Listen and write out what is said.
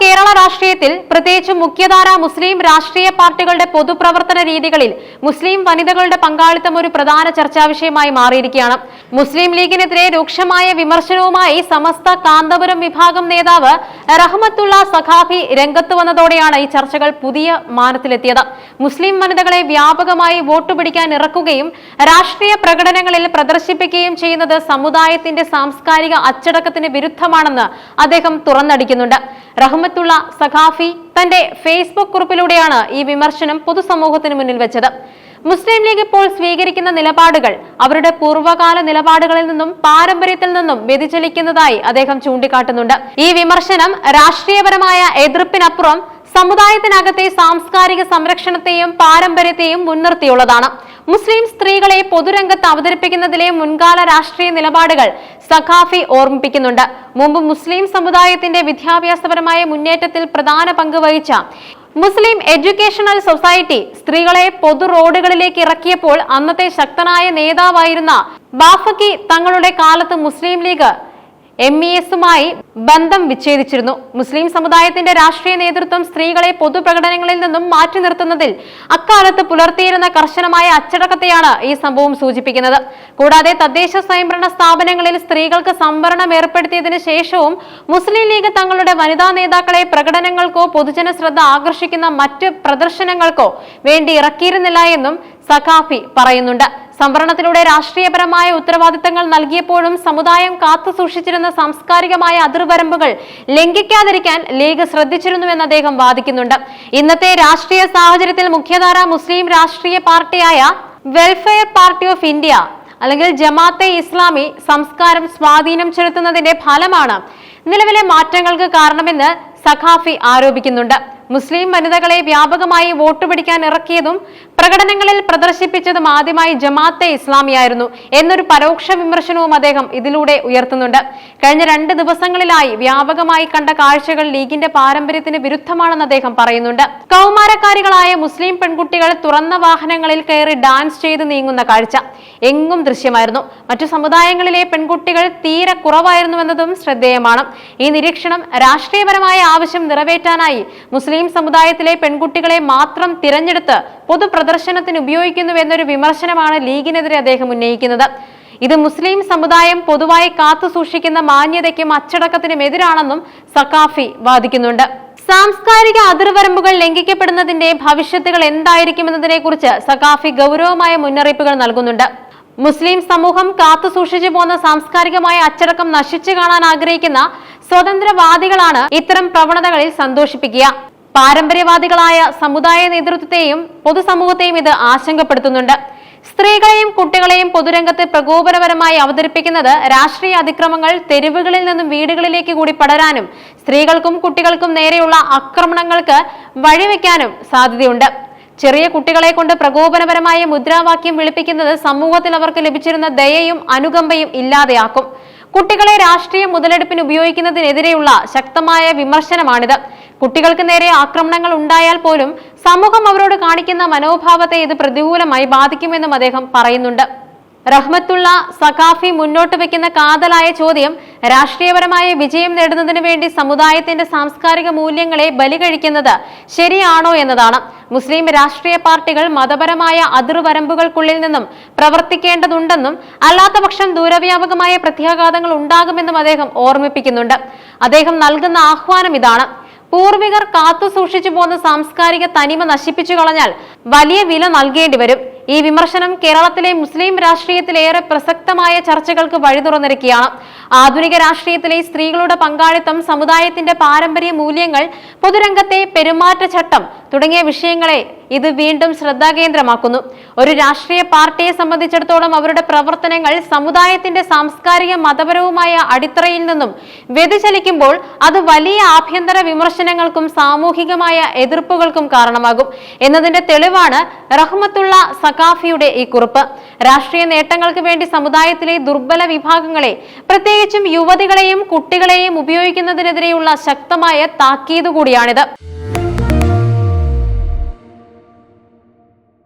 കേരള രാഷ്ട്രീയത്തിൽ പ്രത്യേകിച്ച് മുഖ്യധാര മുസ്ലിം രാഷ്ട്രീയ പാർട്ടികളുടെ പൊതുപ്രവർത്തന രീതികളിൽ മുസ്ലിം വനിതകളുടെ പങ്കാളിത്തം ഒരു പ്രധാന ചർച്ചാ വിഷയമായി മാറിയിരിക്കുകയാണ്. മുസ്ലിം ലീഗിനെതിരെ രൂക്ഷമായ വിമർശനവുമായി സമസ്ത കാന്തപുരം വിഭാഗം നേതാവ് റഹ്മത്തുള്ള സഖാഫി രംഗത്ത് വന്നതോടെയാണ് ഈ ചർച്ചകൾ പുതിയ മാനത്തിലെത്തിയത്. മുസ്ലിം വനിതകളെ വ്യാപകമായി വോട്ട് പിടിക്കാൻ ഇറക്കുകയും രാഷ്ട്രീയ പ്രകടനങ്ങളിൽ പ്രദർശിപ്പിക്കുകയും ചെയ്യുന്നത് സമുദായത്തിന്റെ സാംസ്കാരിക അച്ചടക്കത്തിന് വിരുദ്ധമാണെന്ന് അദ്ദേഹം തുറന്നടിക്കുന്നുണ്ട്. റഹ്മത്തുള്ള സഖാഫി തന്റെ ഫേസ്ബുക്ക് കുറിപ്പിലൂടെയാണ് ഈ വിമർശനം പൊതുസമൂഹത്തിന് മുന്നിൽ വെച്ചത്. മുസ്ലിം ലീഗ് ഇപ്പോൾ സ്വീകരിക്കുന്ന നിലപാടുകൾ അവരുടെ പൂർവകാല നിലപാടുകളിൽ നിന്നും പാരമ്പര്യത്തിൽ നിന്നും വ്യതിചലിക്കുന്നതായി അദ്ദേഹം ചൂണ്ടിക്കാട്ടുന്നുണ്ട്. ഈ വിമർശനം രാഷ്ട്രീയപരമായ എതിർപ്പിനപ്പുറം സമുദായത്തിനകത്തെ സാംസ്കാരിക സംരക്ഷണത്തെയും പാരമ്പര്യത്തെയും മുൻനിർത്തിയുള്ളതാണ്. മുസ്ലിം സ്ത്രീകളെ പൊതുരംഗത്ത് അവതരിപ്പിക്കുന്നതിലെ മുൻകാല രാഷ്ട്രീയ നിലപാടുകൾ സഖാഫി ഓർമ്മിപ്പിക്കുന്നുണ്ട്. മുമ്പ് മുസ്ലിം സമുദായത്തിന്റെ വിദ്യാഭ്യാസപരമായ മുന്നേറ്റത്തിൽ പ്രധാന പങ്ക് വഹിച്ച മുസ്ലിം എഡ്യൂക്കേഷണൽ സൊസൈറ്റി സ്ത്രീകളെ പൊതു റോഡുകളിലേക്ക് ഇറക്കിയപ്പോൾ അന്നത്തെ ശക്തനായ നേതാവായിരുന്ന ബാഫക്കി തങ്ങളുടെ കാലത്ത് മുസ്ലിം ലീഗ് എം ഇ എസുമായി ബന്ധം വിച്ഛേദിച്ചിരുന്നു. മുസ്ലിം സമുദായത്തിന്റെ രാഷ്ട്രീയ നേതൃത്വം സ്ത്രീകളെ പൊതുപ്രകടനങ്ങളിൽ നിന്നും മാറ്റി നിർത്തുന്നതിൽ അക്കാലത്ത് പുലർത്തിയിരുന്ന കർശനമായ അച്ചടക്കത്തെയാണ് ഈ സംഭവം സൂചിപ്പിക്കുന്നത്. കൂടാതെ തദ്ദേശ സ്വയംഭരണ സ്ഥാപനങ്ങളിൽ സ്ത്രീകൾക്ക് സംവരണം ഏർപ്പെടുത്തിയതിന് ശേഷവും മുസ്ലിം ലീഗ് തങ്ങളുടെ വനിതാ നേതാക്കളെ പ്രകടനങ്ങൾക്കോ പൊതുജന ശ്രദ്ധ ആകർഷിക്കുന്ന മറ്റ് പ്രദർശനങ്ങൾക്കോ വേണ്ടി ഇറക്കിയിരുന്നില്ല എന്നും സഖാഫി പറയുന്നുണ്ട്. സംവരണത്തിലൂടെ രാഷ്ട്രീയപരമായ ഉത്തരവാദിത്തങ്ങൾ നൽകിയപ്പോഴും സമുദായം കാത്തു സൂക്ഷിച്ചിരുന്ന സാംസ്കാരികമായ അതിർവരമ്പുകൾ ലംഘിക്കാതിരിക്കാൻ ലീഗ് ശ്രദ്ധിച്ചിരുന്നുവെന്ന് അദ്ദേഹം വാദിക്കുന്നുണ്ട്. ഇന്നത്തെ രാഷ്ട്രീയ സാഹചര്യത്തിൽ മുഖ്യധാര മുസ്ലിം രാഷ്ട്രീയ പാർട്ടിയായ വെൽഫെയർ പാർട്ടി ഓഫ് ഇന്ത്യ അല്ലെങ്കിൽ ജമാഅത്തെ ഇസ്ലാമി സംസ്കാരം സ്വാധീനം ചെലുത്തുന്നതിന്റെ ഫലമാണ് നിലവിലെ മാറ്റങ്ങൾക്ക് കാരണമെന്ന് സഖാഫി ആരോപിക്കുന്നുണ്ട്. മുസ്ലിം വനിതകളെ വ്യാപകമായി വോട്ട് പിടിക്കാൻ ഇറക്കിയതും പ്രകടനങ്ങളിൽ പ്രദർശിപ്പിച്ചതും ആദ്യമായി ജമാഅത്തെ ഇസ്ലാമിയായിരുന്നു എന്നൊരു പരോക്ഷ വിമർശനവും അദ്ദേഹം ഇതിലൂടെ ഉയർത്തുന്നുണ്ട്. കഴിഞ്ഞ രണ്ട് ദിവസങ്ങളിലായി വ്യാപകമായി കണ്ട കാഴ്ചകൾ ലീഗിന്റെ പാരമ്പര്യത്തിന് വിരുദ്ധമാണെന്ന് അദ്ദേഹം പറയുന്നുണ്ട്. കൗമാരക്കാരികളായ മുസ്ലിം പെൺകുട്ടികൾ തുറന്ന വാഹനങ്ങളിൽ കയറി ഡാൻസ് ചെയ്ത് നീങ്ങുന്ന കാഴ്ച എങ്ങും ദൃശ്യമായിരുന്നു. മറ്റു സമുദായങ്ങളിലെ പെൺകുട്ടികൾ തീരെ കുറവായിരുന്നുവെന്നതും ശ്രദ്ധേയമാണ്. ഈ നിരീക്ഷണം രാഷ്ട്രീയപരമായ ആവശ്യം നിറവേറ്റാനായി മുസ്ലിം സമുദായത്തിലെ പെൺകുട്ടികളെ മാത്രം തിരഞ്ഞെടുത്ത് പൊതുപ്രദർശനത്തിന് ഉപയോഗിക്കുന്നുവെന്നൊരു വിമർശനമാണ് ലീഗിനെതിരെ അദ്ദേഹം ഉന്നയിക്കുന്നത്. ഇത് മുസ്ലിം സമുദായം പൊതുവായി കാത്തു സൂക്ഷിക്കുന്ന മാന്യതയ്ക്കും അച്ചടക്കത്തിനും എതിരാണെന്നും സക്കാഫി വാദിക്കുന്നുണ്ട്. സാംസ്കാരിക അതിർവരമ്പുകൾ ലംഘിക്കപ്പെടുന്നതിന്റെ ഭവിഷ്യത്തുകൾ എന്തായിരിക്കുമെന്നതിനെ കുറിച്ച് സക്കാഫി ഗൗരവമായ മുന്നറിയിപ്പുകൾ നൽകുന്നുണ്ട്. മുസ്ലിം സമൂഹം കാത്തു സൂക്ഷിച്ചു പോകുന്ന സാംസ്കാരികമായ അച്ചടക്കം നശിച്ചു കാണാൻ ആഗ്രഹിക്കുന്ന സ്വതന്ത്രവാദികളാണ് ഇത്തരം പ്രവണതകളിൽ സന്തോഷിപ്പിക്കുക. പാരമ്പര്യവാദികളായ സമുദായ നേതൃത്വത്തെയും പൊതുസമൂഹത്തെയും ഇത് ആശങ്കപ്പെടുത്തുന്നുണ്ട്. സ്ത്രീകളെയും കുട്ടികളെയും പൊതുരംഗത്ത് പ്രകോപനപരമായി അവതരിപ്പിക്കുന്നത് രാഷ്ട്രീയ അതിക്രമങ്ങൾ തെരുവുകളിൽ നിന്നും വീടുകളിലേക്ക് കൂടി പടരാനും സ്ത്രീകൾക്കും കുട്ടികൾക്കും നേരെയുള്ള ആക്രമണങ്ങൾക്ക് വഴിവെക്കാനും സാധ്യതയുണ്ട്. ചെറിയ കുട്ടികളെ കൊണ്ട് പ്രകോപനപരമായ മുദ്രാവാക്യം വിളിപ്പിക്കുന്നത് സമൂഹത്തിൽ അവർക്ക് ലഭിച്ചിരുന്ന ദയയും അനുകമ്പയും ഇല്ലാതെയാക്കും. കുട്ടികളെ രാഷ്ട്രീയ മുതലെടുപ്പിന് ഉപയോഗിക്കുന്നതിനെതിരെയുള്ള ശക്തമായ വിമർശനമാണിത്. കുട്ടികൾക്ക് നേരെ ആക്രമണങ്ങൾ ഉണ്ടായാൽ പോലും സമൂഹം അവരോട് കാണിക്കുന്ന മനോഭാവത്തെ ഇത് പ്രതികൂലമായി ബാധിക്കുമെന്നും അദ്ദേഹം പറയുന്നുണ്ട്. റഹ്മത്തുള്ള സഖാഫി മുന്നോട്ട് വെക്കുന്ന കാതലായ ചോദ്യം രാഷ്ട്രീയപരമായ വിജയം നേടുന്നതിന് വേണ്ടി സമുദായത്തിന്റെ സാംസ്കാരിക മൂല്യങ്ങളെ ബലി കഴിക്കുന്നത് ശരിയാണോ എന്നതാണ്. മുസ്ലിം രാഷ്ട്രീയ പാർട്ടികൾ മതപരമായ അതിർവരമ്പുകൾക്കുള്ളിൽ നിന്നും പ്രവർത്തിക്കേണ്ടതുണ്ടെന്നും അല്ലാത്തപക്ഷം ദൂരവ്യാപകമായ പ്രത്യാഘാതങ്ങൾ ഉണ്ടാകുമെന്നും അദ്ദേഹം ഓർമ്മിപ്പിക്കുന്നുണ്ട്. അദ്ദേഹം നൽകുന്ന ആഹ്വാനം ഇതാണ്. പൂർവികർ കാത്തു സൂക്ഷിച്ചു പോന്ന സാംസ്കാരിക തനിമ നശിപ്പിച്ചു കളഞ്ഞാൽ വലിയ വില നൽകേണ്ടി വരും. ഈ വിമർശനം കേരളത്തിലെ മുസ്ലിം രാഷ്ട്രീയത്തിലേറെ പ്രസക്തമായ ചർച്ചകൾക്ക് വഴി തുറന്നിരിക്കുകയാണ്. ആധുനിക രാഷ്ട്രീയത്തിലെ സ്ത്രീകളുടെ പങ്കാളിത്തം സമുദായത്തിന്റെ പാരമ്പര്യ മൂല്യങ്ങൾ പൊതുരംഗത്തെ പെരുമാറ്റച്ചട്ടം തുടങ്ങിയ വിഷയങ്ങളെ ഇത് വീണ്ടും ശ്രദ്ധാകേന്ദ്രമാക്കുന്നു. ഒരു രാഷ്ട്രീയ പാർട്ടിയെ സംബന്ധിച്ചിടത്തോളം അവരുടെ പ്രവർത്തനങ്ങൾ സമുദായത്തിന്റെ സാംസ്കാരിക മതപരവുമായ അടിത്തറയിൽ നിന്നും വ്യതിചലിക്കുമ്പോൾ അത് വലിയ ആഭ്യന്തര വിമർശനങ്ങൾക്കും സാമൂഹികമായ എതിർപ്പുകൾക്കും കാരണമാകും. എന്നതിന്റെ തെളിവാണ് റഹ്മത്തുള്ള സഖാഫിയുടെ ഈ കുറിപ്പ്. രാഷ്ട്രീയ നേട്ടങ്ങൾക്ക് വേണ്ടി സമുദായത്തിലെ ദുർബല വിഭാഗങ്ങളെ പ്രത്യേകിച്ചും യുവതികളെയും കുട്ടികളെയും ഉപയോഗിക്കുന്നതിനെതിരെയുള്ള ശക്തമായ താക്കീത് കൂടിയാണിത്.